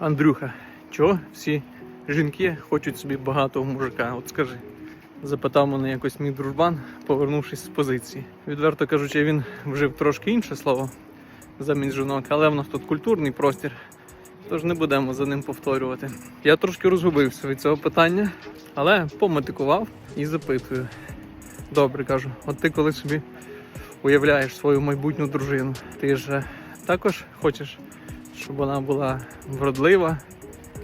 Андрюха, чого всі жінки хочуть собі багатого мужика? От скажи. Запитав мене якось мій дружбан, повернувшись з позиції. Відверто кажучи, він вжив трошки інше слово замість жінок, але в нас тут культурний простір, тож не будемо за ним повторювати. Я трошки розгубився від цього питання, але пометикував і запитую. Добре кажу, от ти коли собі уявляєш свою майбутню дружину, ти ж е, також хочеш, щоб вона була вродлива,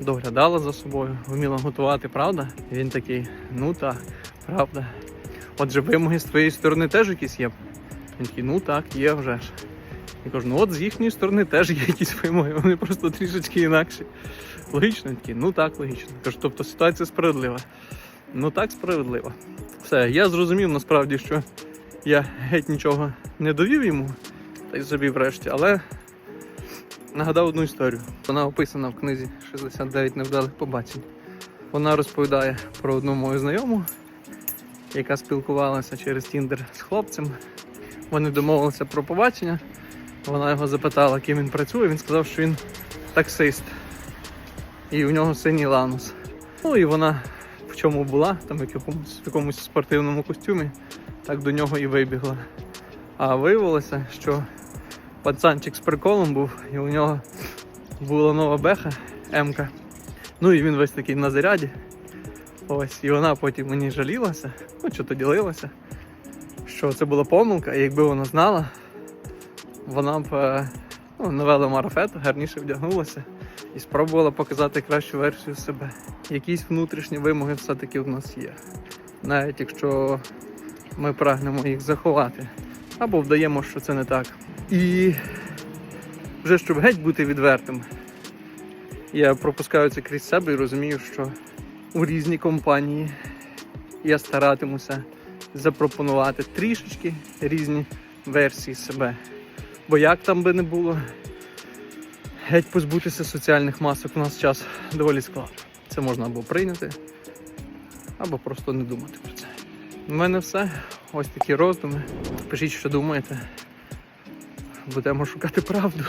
доглядала за собою, вміла готувати, правда? І він такий, ну так, правда. Отже, вимоги з твоєї сторони теж якісь є. Він такий, ну так, є вже ж. Я кажу, ну от з їхньої сторони теж є якісь вимоги, вони просто трішечки інакші. Логічно, такий, ну так, логічно. Кажу, тобто ситуація справедлива. Ну так, справедлива. Все, я зрозумів насправді, що я геть нічого не довів йому, та й собі врешті, але нагадав одну історію. Вона описана в книзі 69 невдалих побачень. Вона розповідає про одну мою знайому, яка спілкувалася через Тіндер з хлопцем. Вони домовилися про побачення. Вона його запитала, ким він працює. Він сказав, що він таксист. І у нього синій ланус. Ну і вона в чому була, там в якомусь, в якомусь спортивному костюмі, так до нього і вибігла. А виявилося, що пацанчик з приколом був, і у нього була нова беха М-ка. Ну і він весь такий на заряді. Ось, і вона потім мені жалілася, ну що то ділилася, що це була помилка, і якби вона знала, вона б е, ну, навела марафет, гарніше вдягнулася і спробувала показати кращу версію себе. Якісь внутрішні вимоги все-таки в нас є. Навіть якщо ми прагнемо їх заховати, або вдаємо, що це не так. І вже щоб геть бути відвертим, я пропускаю це крізь себе і розумію, що у різній компанії я старатимуся запропонувати трішечки різні версії себе. Бо як там би не було, геть позбутися соціальних масок у нас час доволі складно. Це можна або прийняти, або просто не думати про це. У мене все. Ось такі роздуми. Пишіть, що думаєте. Будемо шукати правду.